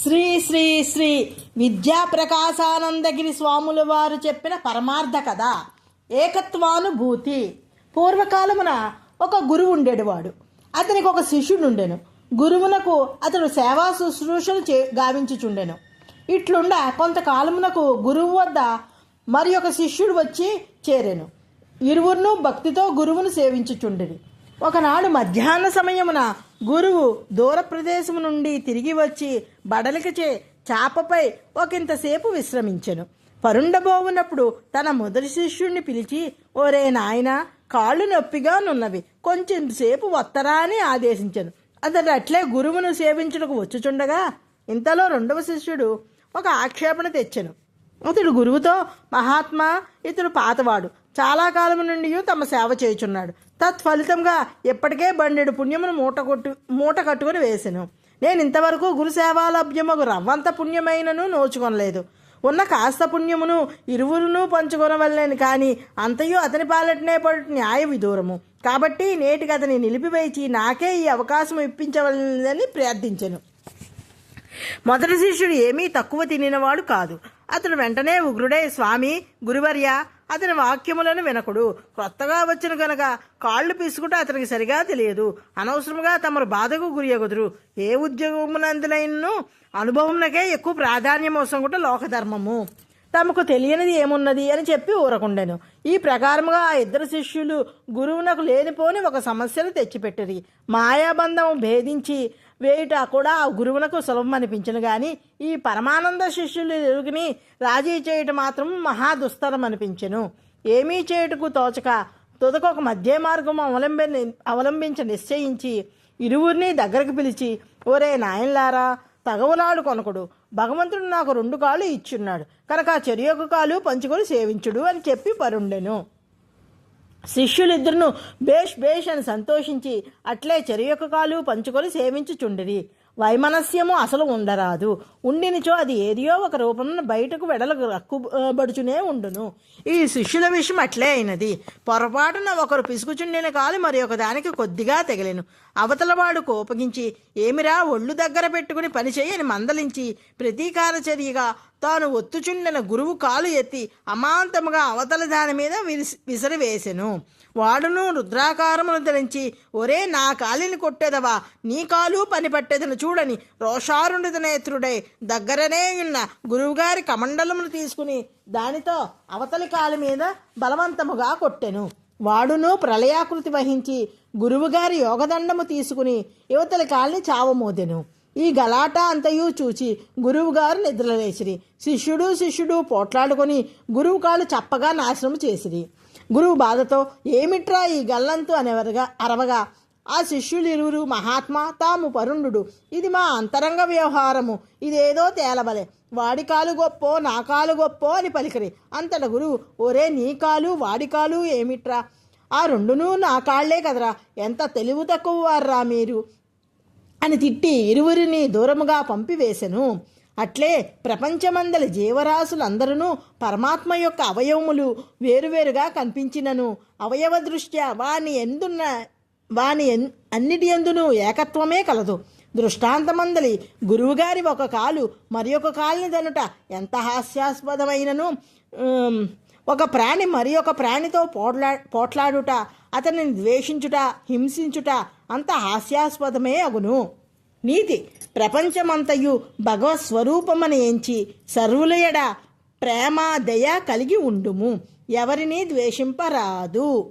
శ్రీ శ్రీ శ్రీ విద్యా ప్రకాశానందగిరి స్వాముల వారు చెప్పిన పరమార్థ కథ ఏకత్వానుభూతి. పూర్వకాలమున ఒక గురువు ఉండేవాడు. అతనికి ఒక శిష్యుడు ఉండెను గురువునకు అతడు సేవా శుశ్రూషలు చే గావించుచుండెను. ఇట్లుండ కొంతకాలమునకు గురువు వద్ద మరి ఒక శిష్యుడు వచ్చి చేరెను. ఇరువురును భక్తితో గురువును సేవించుచుండెను ఒకనాడు మధ్యాహ్న సమయమున గురువు దూర ప్రదేశము నుండి తిరిగి వచ్చి బడలికచే చాపపై ఒకంతసేపు విశ్రమించెను. పరుండబోవునప్పుడు తన మొదటి శిష్యుణ్ణి పిలిచి ఓరే నాయన కాళ్ళు నొప్పిగా నున్నవి. కొంచెం సేపు వత్తరా అని ఆదేశించాను. అతడు అట్లే గురువును సేవించుటకు వచ్చుచుండగా? ఇంతలో రెండవ శిష్యుడు ఒక ఆక్షేపణ తెచ్చెను. అతడు గురువుతో మహాత్మా ఇతడు పాతవాడు. చాలా కాలం నుండి తమ సేవ చేయుచున్నాడు. తత్ఫలితంగా ఎప్పటికే బండెడు పుణ్యమును మూట కొట్టు మూట కట్టుకుని వేసెను. నేను ఇంతవరకు గురు సేవాలభ్యమగు రవ్వంత పుణ్యమైనను నోచుకొనలేదు. ఉన్న కాస్త పుణ్యమును ఇరువురును పంచుకొనవల్లేను కానీ అంతయు అతని పాలటనే పడు న్యాయ విదూరము. కాబట్టి నేటికి అతని నిలిపివేచి నాకే ఈ అవకాశం ఇప్పించవలదని ప్రార్థించను. మొదటి శిష్యుడు ఏమీ తక్కువ తినినవాడు కాదు. అతడు వెంటనే ఉగ్రుడే స్వామి గురువర్య అతని వాక్యములను వినకుడు. కొత్తగా వచ్చిన గనక కాళ్ళు పీసుకుంటే అతనికి సరిగా తెలియదు. అనవసరముగా తమరు బాధకు గురియగుదురు ఏ ఉద్యోగమునందులైనను అనుభవంనకే ఎక్కువ ప్రాధాన్యం అవసరం లోకధర్మము. తమకు తెలియనిది ఏమున్నది అని చెప్పి ఊరకుండెను. ఈ ప్రకారముగా ఆ ఇద్దరు శిష్యులు గురువునకు లేనిపోని ఒక సమస్యను తెచ్చిపెట్టిరి. మాయాబంధం భేదించి వేయుట కూడా ఆ గురువునకు సులభం అనిపించను కానీ ఈ పరమానంద శిష్యులు ఎరుగుని రాజీ చేయటం మాత్రం మహా దుస్తరం అనిపించెను. ఏమీ చేయుటకు తోచక తుదకు ఒక మధ్య మార్గం అవలంబి అవలంబించ నిశ్చయించి ఇరువురిని దగ్గరకు పిలిచి ఒరే నాయన్లారా తగవులాడు కొనకుడు. భగవంతుడు నాకు రెండు కాళ్ళు ఇచ్చున్నాడు. కనుక ఆ చెరి యొక్క కాలు పంచుకొని సేవించుడు అని చెప్పి పరుండెను. శిష్యులిద్దరును బేష్ బేష్ అని సంతోషించి అట్లే చెరి యొక్క కాలు పంచుకొని సేవించుచుండిరి. వైమనస్యము అసలు ఉండరాదు. ఉండినిచో అది ఏదియో ఒక రూపమున బయటకు వెడలకు రక్కుబడుచునే ఉండును. ఈ శిష్యుల విషయం అట్లే అయినది. పొరపాటున ఒకరు పిసుకుచుండిన కాలు మరి ఒక దానికి కొద్దిగా తెగలేను. అవతలవాడు కోపగించి ఏమిరా ఒళ్ళు దగ్గర పెట్టుకుని పని చేయని మందలించి ప్రతీకార చర్యగా తాను ఒత్తుచుండిన గురువు కాలు ఎత్తి అమాంతముగా అవతల దాని మీద విసి విసిరివేసెను వాడును రుద్రాకారమును ధరించి ఒరే నా కాలిని కొట్టేదవా? నీ కాలు పని పట్టేదను చూడని రోషారుణిత నేత్రుడై దగ్గరనే ఉన్న గురువుగారి కమండలమును తీసుకుని దానితో అవతలి కాలు మీద బలవంతముగా కొట్టెను. వాడును ప్రళయాకృతి వహించి గురువుగారి యోగదండము తీసుకుని యువతల కాలిని చావమోదెను. ఈ గలాట అంతయు చూచి గురువుగారు నిద్రలేసిరి శిష్యుడు శిష్యుడు పోట్లాడుకొని గురువు కాళ్ళు చప్పగా నాశనం చేసిరి. గురువు బాధతో ఏమిట్రా ఈ గల్లంతు? అనేవరగా అరవగా ఆ శిష్యులు ఇరువురు మహాత్మా తాము పరుణుడు ఇది మా అంతరంగ వ్యవహారము. ఇదేదో తేలబలే. వాడి కాలు గొప్పో నా కాలు గొప్పో అని పలికిరి. అంతట గురువు ఒరే నీ కాలు వాడి కాలు ఏమిట్రా? ఆ రెండునూ నా కాళ్ళే కదరా. ఎంత తెలివి తక్కువ వారురా మీరు? అని తిట్టి ఇరువురిని దూరముగా పంపివేశెను అట్లే ప్రపంచమందలి జీవరాశులందరూ పరమాత్మ యొక్క అవయవములు వేరువేరుగా కనిపించినను. అవయవ దృష్ట్యా వాని ఎందున్న వాని ఎన్ అన్నిటి ఎందునూ ఏకత్వమే కలదు. దృష్టాంతమందలి గురువుగారి ఒక కాలు మరి ఒక కాలుని దనుట ఎంత హాస్యాస్పదమైనను? ఒక ప్రాణి మరి ఒక ప్రాణితో పోట్లా పోట్లాడుట అతనిని ద్వేషించుట హింసించుట అంత హాస్యాస్పదమే అగును. నీతి ప్రపంచమంతయు భగవత్ స్వరూపమని ఎంచి సర్వులయడ ప్రేమ దయ కలిగి ఉండుము. ఎవరిని ద్వేషింపరాదు.